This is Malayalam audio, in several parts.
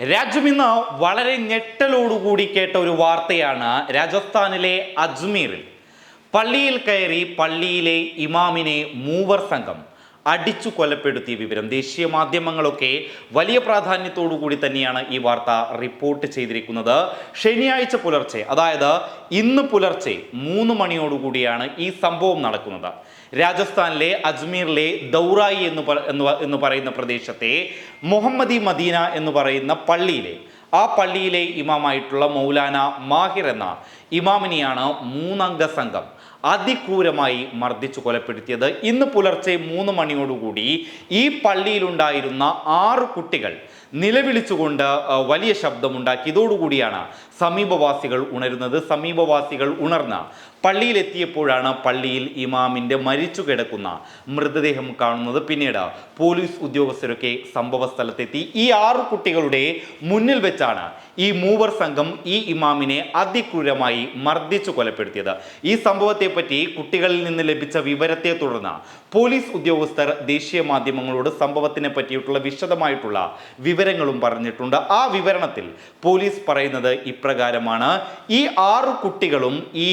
രാജ്യം ഇന്ന് വളരെ ഞെട്ടലോടുകൂടി കേട്ട ഒരു വാർത്തയാണ് രാജസ്ഥാനിലെ അജ്മീറിൽ. പള്ളിയിൽ കയറി പള്ളിയിലെ ഇമാമിനെ മൂവർ സംഘം അടിച്ചു കൊലപ്പെടുത്തിയ വിവരം. ദേശീയ മാധ്യമങ്ങളൊക്കെ വലിയ പ്രാധാന്യത്തോടു കൂടി തന്നെയാണ് ഈ വാർത്ത റിപ്പോർട്ട് ചെയ്തിരിക്കുന്നത്. ശനിയാഴ്ച പുലർച്ചെ അതായത് ഇന്ന് പുലർച്ചെ മൂന്ന് മണിയോടുകൂടിയാണ് ഈ സംഭവം നടക്കുന്നത്. രാജസ്ഥാനിലെ അജ്മീറിലെ ദൗറായി എന്ന് എന്ന് പറയുന്ന പ്രദേശത്തെ മുഹമ്മദി മദീന എന്ന് പറയുന്ന പള്ളിയിലെ ആ പള്ളിയിലെ ഇമാമായിട്ടുള്ള മൗലാന മാഹിർ എന്ന ഇമാമിനെയാണ് മൂന്നംഗ സംഘം അതിക്രൂരമായി മർദ്ദിച്ചു കൊലപ്പെടുത്തിയത്. ഇന്ന് പുലർച്ചെ മൂന്ന് മണിയോടുകൂടി ഈ പള്ളിയിലുണ്ടായിരുന്ന ആറ് കുട്ടികൾ നിലവിളിച്ചുകൊണ്ട് വലിയ ശബ്ദമുണ്ടാക്കി. ഇതോടുകൂടിയാണ് സമീപവാസികൾ ഉണരുന്നത്. സമീപവാസികൾ ഉണർന്ന പള്ളിയിലെത്തിയപ്പോഴാണ് പള്ളിയിൽ ഇമാമിന്റെ മരിച്ചു കിടക്കുന്ന മൃതദേഹം കാണുന്നത്. പിന്നീട് പോലീസ് ഉദ്യോഗസ്ഥരൊക്കെ സംഭവ സ്ഥലത്തെത്തി ഈ ആറു കുട്ടികളുടെ മുന്നിൽ വെച്ചാണ് ഈ മൂവർ സംഘം ഈ ഇമാമിനെ അതിക്രൂരമായി മർദ്ദിച്ചു കൊലപ്പെടുത്തിയത്. ഈ സംഭവത്തെപ്പറ്റി കുട്ടികളിൽ നിന്ന് ലഭിച്ച വിവരത്തെ തുടർന്ന് പോലീസ് ഉദ്യോഗസ്ഥർ ദേശീയ മാധ്യമങ്ങളോട് സംഭവത്തിനെ പറ്റിയിട്ടുള്ള വിശദമായിട്ടുള്ള വിവരങ്ങളും പറഞ്ഞിട്ടുണ്ട്. ആ വിവരണത്തിൽ പോലീസ് പറയുന്നത് ഇപ്രകാരമാണ്. ഈ ആറു കുട്ടികളും ഈ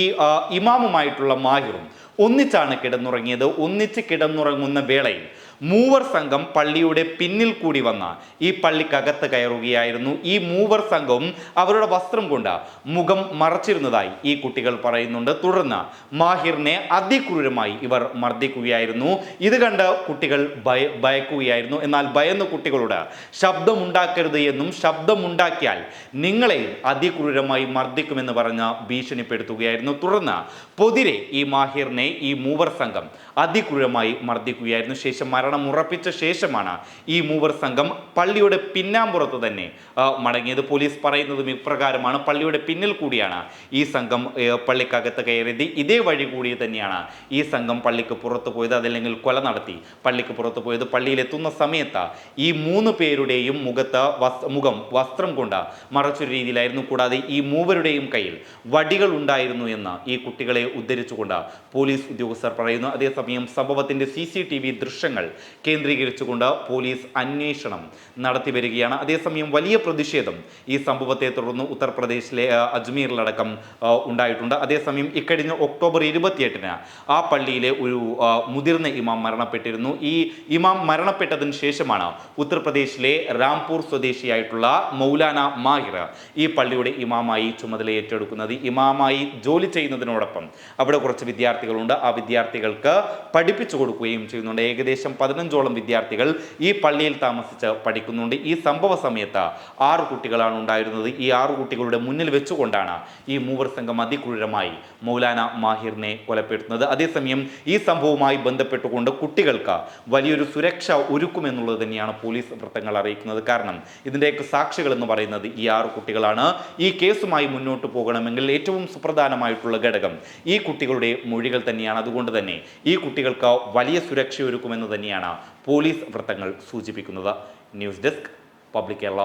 ഇമാമുമായിട്ടുള്ള മാഹിറും ഒന്നിച്ചാണ് കിടന്നുറങ്ങിയത്. ഒന്നിച്ച് കിടന്നുറങ്ങുന്ന വേളയിൽ മൂവർ സംഘം പള്ളിയുടെ പിന്നിൽ കൂടി വന്ന ഈ പള്ളിക്കകത്ത് കയറുകയായിരുന്നു. ഈ മൂവർ സംഘവും അവരുടെ വസ്ത്രം കൊണ്ട് മുഖം മറച്ചിരുന്നതായി ഈ കുട്ടികൾ പറയുന്നുണ്ട്. തുടർന്ന് മാഹിറിനെ അതിക്രൂരമായി ഇവർ മർദ്ദിക്കുകയായിരുന്നു. ഇത് കണ്ട് കുട്ടികൾ ഭയ ഭയക്കുകയായിരുന്നു. എന്നാൽ ഭയന്ന കുട്ടികളോട് ശബ്ദമുണ്ടാക്കരുത് എന്നും ശബ്ദമുണ്ടാക്കിയാൽ നിങ്ങളെ അതിക്രൂരമായി മർദ്ദിക്കുമെന്ന് പറഞ്ഞ് ഭീഷണിപ്പെടുത്തുകയായിരുന്നു. തുടർന്ന് പൊതിരെ ഈ മാഹിറിനെ ഈ മൂവർ സംഘം അതിക്രൂരമായി മർദ്ദിക്കുകയായിരുന്നു. ശേഷം മരണം ഉറപ്പിച്ച ശേഷമാണ് ഈ മൂവർ സംഘം പള്ളിയുടെ പിന്നാമ്പുറത്ത് തന്നെ മടങ്ങിയത്. പോലീസ് പറയുന്നതും ഇപ്രകാരമാണ്. പള്ളിയുടെ പിന്നിൽ കൂടിയാണ് ഈ സംഘം പള്ളിക്കകത്ത് കയറിയത്. ഇതേ വഴി കൂടി തന്നെയാണ് ഈ സംഘം പള്ളിക്ക് പുറത്ത് പോയത് അതല്ലെങ്കിൽ കൊല നടത്തി പള്ളിക്ക് പുറത്ത് പോയത്. പള്ളിയിലെത്തുന്ന സമയത്ത് ഈ മൂന്ന് പേരുടെയും മുഖത്ത് മുഖം വസ്ത്രം കൊണ്ട് മറച്ചൊരു രീതിയിലായിരുന്നു. കൂടാതെ ഈ മൂവരുടെയും കയ്യിൽ വടികൾ ഉണ്ടായിരുന്നു എന്ന് ഈ കുട്ടികളെ ഉദ്ധരിച്ചുകൊണ്ട് പോലീസ് ഉദ്യോഗസ്ഥർ പറയുന്നു. അതേസമയം സംഭവത്തിന്റെ സി സി ടി വി ദൃശ്യങ്ങൾ കേന്ദ്രീകരിച്ചുകൊണ്ട് പോലീസ് അന്വേഷണം നടത്തി വരികയാണ് അതേസമയം വലിയ പ്രതിഷേധം ഈ സംഭവത്തെ തുടർന്ന് ഉത്തർപ്രദേശിലെ അജ്മീറിലടക്കം ഉണ്ടായിട്ടുണ്ട്. അതേസമയം ഇക്കഴിഞ്ഞ ഒക്ടോബർ ഇരുപത്തിയെട്ടിന് ആ പള്ളിയിലെ ഒരു മുതിർന്ന ഇമാം മരണപ്പെട്ടിരുന്നു. ഈ ഇമാം മരണപ്പെട്ടതിന് ശേഷമാണ് ഉത്തർപ്രദേശിലെ രാംപൂർ സ്വദേശിയായിട്ടുള്ള മൗലാന മാഹിർ ഈ പള്ളിയുടെ ഇമാമായി ചുമതല ഏറ്റെടുക്കുന്നത് ഇമാമായി ജോലി ചെയ്യുന്നതിനോടൊപ്പം അവിടെ കുറച്ച് വിദ്യാർത്ഥികളുണ്ട് ആ വിദ്യാർത്ഥികൾക്ക് പഠിപ്പിച്ചു കൊടുക്കുകയും ചെയ്യുന്നുണ്ട്. ഏകദേശം പതിനഞ്ചോളം വിദ്യാർത്ഥികൾ ഈ പള്ളിയിൽ താമസിച്ച് പഠിക്കുന്നുണ്ട്. ഈ സംഭവ സമയത്ത് ആറ് കുട്ടികളാണ് ഉണ്ടായിരുന്നത്. ഈ ആറ് കുട്ടികളുടെ മുന്നിൽ വെച്ചുകൊണ്ടാണ് ഈ മൂവർ സംഘം അതിക്രൂരമായി മൗലാന മാഹിറിനെ കൊലപ്പെടുത്തുന്നത്. അതേസമയം ഈ സംഭവവുമായി ബന്ധപ്പെട്ടുകൊണ്ട് കുട്ടികൾക്ക് വലിയൊരു സുരക്ഷ ഒരുക്കുമെന്നുള്ളത് തന്നെയാണ് പോലീസ് വൃത്തങ്ങൾ അറിയിക്കുന്നത്. കാരണം ഇതിന്റെയൊക്കെ സാക്ഷികൾ എന്ന് പറയുന്നത് ഈ ആറ് കുട്ടികളാണ്. ഈ കേസുമായി മുന്നോട്ട് പോകണമെങ്കിൽ ഏറ്റവും സുപ്രധാനമായിട്ടുള്ള ഘടകം ഈ കുട്ടികളുടെ മൊഴികൾ തന്നെയാണ്. അതുകൊണ്ട് തന്നെ ഈ കുട്ടികൾക്ക് വലിയ സുരക്ഷ ഒരുക്കുമെന്ന് തന്നെയാണ് പോലീസ് വൃത്തങ്ങൾ സൂചിപ്പിക്കുന്നത്. News desk public Kerala.